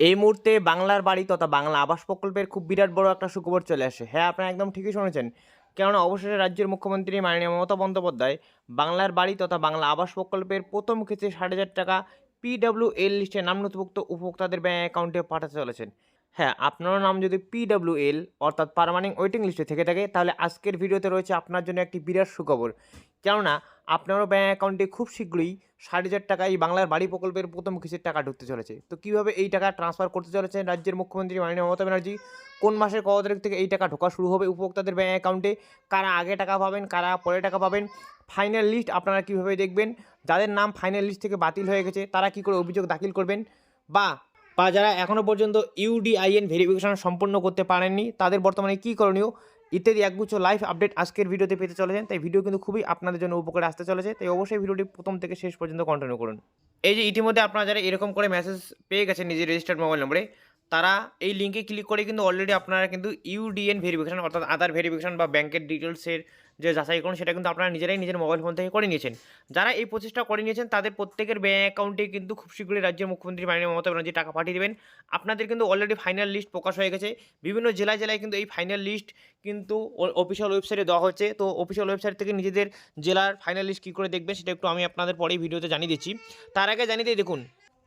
এই মুহূর্তে বাংলার বাড়ি তথা বাংলা আবাস প্রকল্পের খুব বিরাট বড় একটা সুখবর চলে আসে। হ্যাঁ আপনারা একদম ঠিকই শুনেছেন। কেননা, অবশেষে রাজ্যের মুখ্যমন্ত্রী মাননীয় মমতা বন্দ্যোপাধ্যায় বাংলার বাড়ি তথা বাংলা আবাস প্রকল্পের প্রথম ক্ষেত্রে ষাট হাজার টাকা পিডব্লিউ এল লিস্টে নাম নথিভুক্ত উপভোক্তাদের ব্যাঙ্ক অ্যাকাউন্টে পাঠাতে চলেছেন। হ্যাঁ আপনার নাম যদি পিডব্লিউ এল অর্থাৎ পারমানেন্ট ওয়েটিং লিস্টে থেকে থাকে, তাহলে আজকের ভিডিওতে রয়েছে আপনার জন্য একটি বিরাট সুখবর। কেননা, আপনারও ব্যাঙ্ক অ্যাকাউন্টে খুব শীঘ্রই ষাট হাজার টাকা এই বাংলার বাড়ি প্রকল্পের প্রথম কিস্তির টাকা ঢুকতে চলেছে। তো কীভাবে এই টাকা ট্রান্সফার করতে চলেছে? রাজ্যের মুখ্যমন্ত্রী মাননীয় মমতা ব্যানার্জি, কোন মাসের কত তারিখ থেকে এই টাকা ঢোকা শুরু হবে উপভোক্তাদের ব্যাঙ্ক অ্যাকাউন্টে? কারা আগে টাকা পাবেন, কারা পরে টাকা পাবেন? ফাইনাল লিস্ট আপনারা কীভাবে দেখবেন? যাদের নাম ফাইনাল লিস্ট থেকে বাতিল হয়ে গেছে, তারা কী করে অভিযোগ দাখিল করবেন? বা বা যারা এখনও পর্যন্ত ইউডিআইএন ভেরিফিকেশন সম্পূর্ণ করতে পারেননি, তাদের বর্তমানে কী করণীয়? ইত্যাদি একগুচ্ছ লাইভ আপডেট আজকের ভিডিওতে পেতে চলেছেন। তাই ভিডিও কিন্তু খুবই আপনাদের জন্য উপকারে আসতে চলেছে। তাই অবশ্যই ভিডিওটি প্রথম থেকে শেষ পর্যন্ত কন্টিনিউ করুন। এই যে ইতিমধ্যে আপনারা যারা এরকম করে মেসেজ পেয়ে গেছেন নিজের রেজিস্টার্ড মোবাইল নম্বরে তারা এই লিঙ্কে ক্লিক করে কিন্তু অলরেডি আপনারা কিন্তু ইউডিএন ভেরিফিকেশন অর্থাৎ আধার ভেরিফিকেশন বা ব্যাংকের ডিটেলসের যে যাচাই করুন, সেটা কিন্তু আপনারা নিজেরাই নিজের মোবাইল ফোন থেকে করে নিয়েছেন। যারা এই প্রচেষ্টা করে নিয়েছেন, তাদের প্রত্যেকের ব্যাঙ্ক অ্যাকাউন্টে কিন্তু খুব শীঘ্রই রাজ্যের মুখ্যমন্ত্রী মাননীয় মমতা ব্যানার্জি টাকা পাঠিয়ে দেবেন। আপনাদের কিন্তু অলরেডি ফাইনাল লিস্ট প্রকাশ হয়ে গেছে। বিভিন্ন জেলায় জেলায় কিন্তু এই ফাইনাল লিস্ট কিন্তু অফিসিয়াল ওয়েবসাইটে দেওয়া হচ্ছে। তো অফিসিয়াল ওয়েবসাইট থেকে নিজেদের জেলার ফাইনাল লিস্ট কী করে দেখবেন, সেটা একটু আমি আপনাদের পরেই ভিডিওতে জানিয়ে দিচ্ছি। তার আগে জানিয়ে দিয়ে দেখুন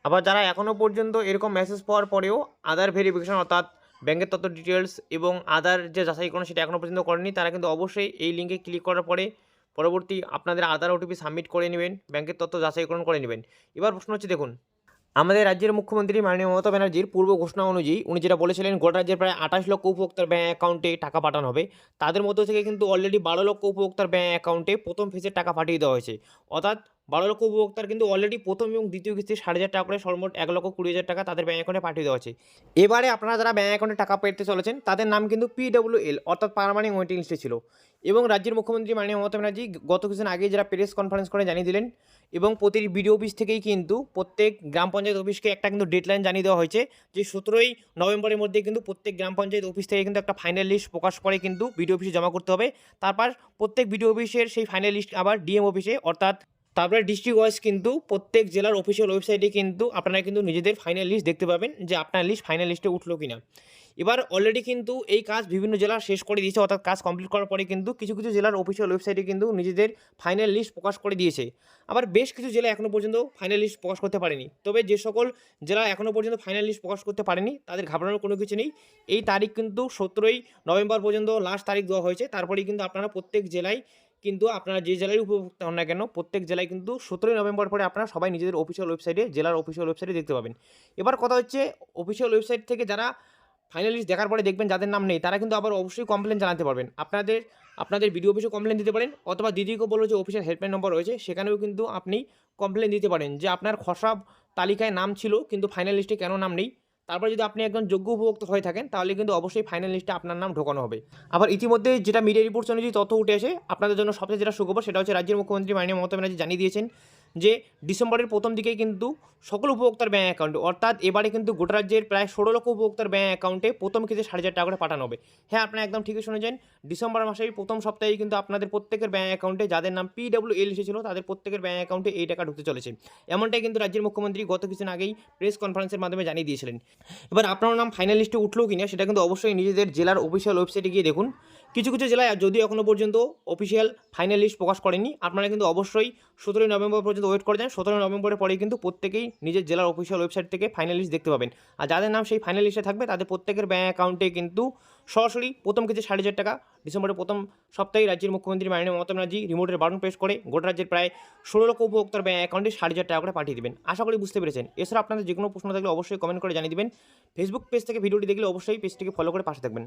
আবার যারা এখনও পর্যন্ত এরকম মেসেজ পাওয়ার পরেও আধার ভেরিফিকেশন অর্থাৎ ব্যাংকের তথ্য ডিটেলস এবং আধার যে যাচাইকরণ সেটা এখনও পর্যন্ত করেনি তারা কিন্তু অবশ্যই এই লিঙ্কে ক্লিক করার পরে পরবর্তী আপনাদের আধার ওটিপি সাবমিট করে নেবেন ব্যাংকের তথ্য যাচাইকরণ করে নেবেন। এবার প্রশ্ন হচ্ছে, দেখুন, আমাদের রাজ্যের মুখ্যমন্ত্রী মাননীয় মমতা ব্যানার্জির পূর্ব ঘোষণা অনুযায়ী উনি যেটা বলেছিলেন, গোটা রাজ্যের প্রায় আঠাশ লক্ষ উপভোক্তার ব্যাঙ্ক অ্যাকাউন্টে টাকা পাঠানো হবে। তাদের মধ্য থেকে কিন্তু অলরেডি বারো লক্ষ উপভোক্তার ব্যাঙ্ক অ্যাকাউন্টে প্রথম ফেজের টাকা পাঠিয়ে দেওয়া হয়েছে। অর্থাৎ বারো লক্ষ উপভোক্তার কিন্তু অলরেডি প্রথম এবং দ্বিতীয় কিস্তি ষাট হাজার টাকা করে সর্বমোট এক লক্ষ কুড়ি হাজার টাকা তাদের ব্যাঙ্ক অ্যাকাউন্টে পাঠিয়ে দেওয়া হয়েছে। এবারে আপনারা যারা ব্যাঙ্ক অ্যাকাউন্টে টাকা পেতে চলেছেন, তাদের নাম কিন্তু পিডব্লিউএল অর্থাৎ পারমানেন্ট ওয়েটিং লিস্টে ছিল। এবং রাজ্যের মুখ্যমন্ত্রী মাননীয় মমতা ব্যানার্জি গত কিছুদিন আগে যারা প্রেস কনফারেন্স করে জানিয়ে দিলেন, এবং প্রতিটি বিডিও অফিস থেকেই কিন্তু প্রত্যেক গ্রাম পঞ্চায়েত অফিসকে একটা কিন্তু ডেডলাইন জানিয়ে দেওয়া হয়েছে যে সতেরোই নভেম্বরের মধ্যে কিন্তু প্রত্যেক গ্রাম পঞ্চায়েত অফিস থেকে কিন্তু একটা ফাইনাল লিস্ট প্রকাশ করে কিন্তু বিডিও অফিসে জমা করতে হবে। তারপর প্রত্যেক বিডিও অফিসের সেই ফাইনাল লিস্ট আবার ডিএম অফিসে অর্থাৎ তারপরে ডিস্ট্রিক্ট ওয়াইজ কিন্তু প্রত্যেক জেলার অফিসিয়াল ওয়েবসাইটে কিন্তু আপনারা কিন্তু নিজেদের ফাইনাল লিস্ট দেখতে পাবেন যে আপনার লিস্ট ফাইনাল লিস্টে উঠল কি না এবার অলরেডি কিন্তু এই কাজ বিভিন্ন জেলা শেষ করে দিয়েছে, অর্থাৎ কাজ কমপ্লিট করার পরে কিন্তু কিছু কিছু জেলার অফিসিয়াল ওয়েবসাইটে কিন্তু নিজেদের ফাইনাল লিস্ট প্রকাশ করে দিয়েছে। আবার বেশ কিছু জেলা এখনও পর্যন্ত ফাইনাল লিস্ট প্রকাশ করতে পারেনি। তবে যে সকল জেলা এখনও পর্যন্ত ফাইনাল লিস্ট প্রকাশ করতে পারেনি, তাদের ঘাবড়ানোর কোনো কিছু নেই। এই তারিখ কিন্তু সতেরোই নভেম্বর পর্যন্ত লাস্ট তারিখ দেওয়া হয়েছে। তারপরেই কিন্তু আপনারা প্রত্যেক জেলায় কিন্তু আপনারা যে জেলায় উপভোক্তা হন না কেন, প্রত্যেক জেলায় কিন্তু সতেরোই নভেম্বর পরে আপনারা সবাই নিজেদের অফিসিয়াল ওয়েবসাইটে জেলার অফিসিয়াল ওয়েবসাইটে দেখতে পাবেন। এবার কথা হচ্ছে অফিসিয়াল ওয়েবসাইট থেকে যারা ফাইনালিস্ট দেখার পরে দেখবেন যাদের নাম নেই, তারা কিন্তু আবার অবশ্যই কমপ্লেন জানাতে পারবেন। আপনাদের আপনাদের বিডিও অফিসে কমপ্লেন দিতে পারেন, অথবা দিদিকে বলব যে অফিসের হেল্পলাইন নম্বর রয়েছে, সেখানেও কিন্তু আপনি কমপ্লেন দিতে পারেন যে আপনার খসড়া তালিকায় নাম ছিল, কিন্তু ফাইনাল লিস্টে কেন নাম নেই। তারপর যদি আপনি একজন যোগ্য উপভোক্তা হয়ে থাকেন, তাহলে কিন্তু অবশ্যই ফাইনাল লিস্টে আপনার নাম ঢোকানো হবে। আবার ইতিমধ্যে যেটা মিডিয়া রিপোর্টস অনুযায়ী তথ্য উঠে আসে, আপনাদের জন্য সবচেয়ে যেটা সুখবর সেটা হচ্ছে রাজ্যের মুখ্যমন্ত্রী মাননীয় মমতা ব্যানার্জি জানিয়ে দিয়েছেন যে, ডিসেম্বরের প্রথম দিকেই কিন্তু সকল উপভোক্তার ব্যাঙ্ক অ্যাকাউন্ট অর্থাৎ এবারে কিন্তু গোটা রাজ্যের প্রায় ষোলো লক্ষ উপভোক্তার ব্যাঙ্ক অ্যাকাউন্টে প্রথম ক্ষেত্রে সাড়ে হাজার টাকা করে পাঠানো হবে। হ্যাঁ আপনারা একদম ঠিকই শুনেছেন ডিসেম্বর মাসের প্রথম সপ্তাহেই কিন্তু আপনাদের প্রত্যেকের ব্যাঙ্ক অ্যাকাউন্টে যাদের নাম পিডব্লিউ এল এসেছিল তাদের প্রত্যেকের ব্যাঙ্ক অ্যাকাউন্টে এই টাকা ঢুকতে চলেছে। এমনটাই কিন্তু রাজ্যের মুখ্যমন্ত্রী গত কিছুদিন আগেই প্রেস কনফারেন্সের মাধ্যমে জানিয়ে দিয়েছিলেন। এবার আপনার নাম ফাইনাল লিস্টে উঠল কিনা, সেটা কিন্তু অবশ্যই নিজেদের জেলার অফিসিয়াল ওয়েবসাইটে গিয়ে দেখুন। কিছু কিছু জেলায় যদিও এখনও পর্যন্ত অফিসিয়াল ফাইনাল লিস্ট প্রকাশ করেনি আপনারা কিন্তু অবশ্যই সতেরোই নভেম্বর পর্যন্ত ওয়েট করে যান। সতেরোই নভেম্বরের পরেই কিন্তু প্রত্যেকেই নিজের জেলার অফিসিয়াল ওয়েবসাইট থেকে ফাইনাল লিস্ট দেখতে পাবেন। আর যাদের নাম সেই ফাইনাল লিস্টে থাকবে, তাদের প্রত্যেকের ব্যাঙ্ক অ্যাকাউন্টে কিন্তু সরাসরি প্রথম কেজি ষাট হাজার টাকা। ডিসেম্বরের প্রথম সপ্তাহে রাজ্যের মুখ্যমন্ত্রী মাননীয় মমতা ব্যানার্জি রিমোটের বাটন প্রেস করে গোটা রাজ্যের প্রায় ষোলো লক্ষ উপভোক্তার ব্যাঙ্ক অ্যাকাউন্টে ষাট হাজার টাকা করে পাঠিয়ে দেবেন। আশা করি বুঝতে পেরেছেন। এছাড়া আপনাদের যে কোনো প্রশ্ন থাকলে অবশ্যই কমেন্ট করে জানিয়ে দেবেন। ফেসবুক পেজ থেকে ভিডিওটি দেখলে অবশ্যই পেজটিকে ফলো করে পাশে থাকবেন।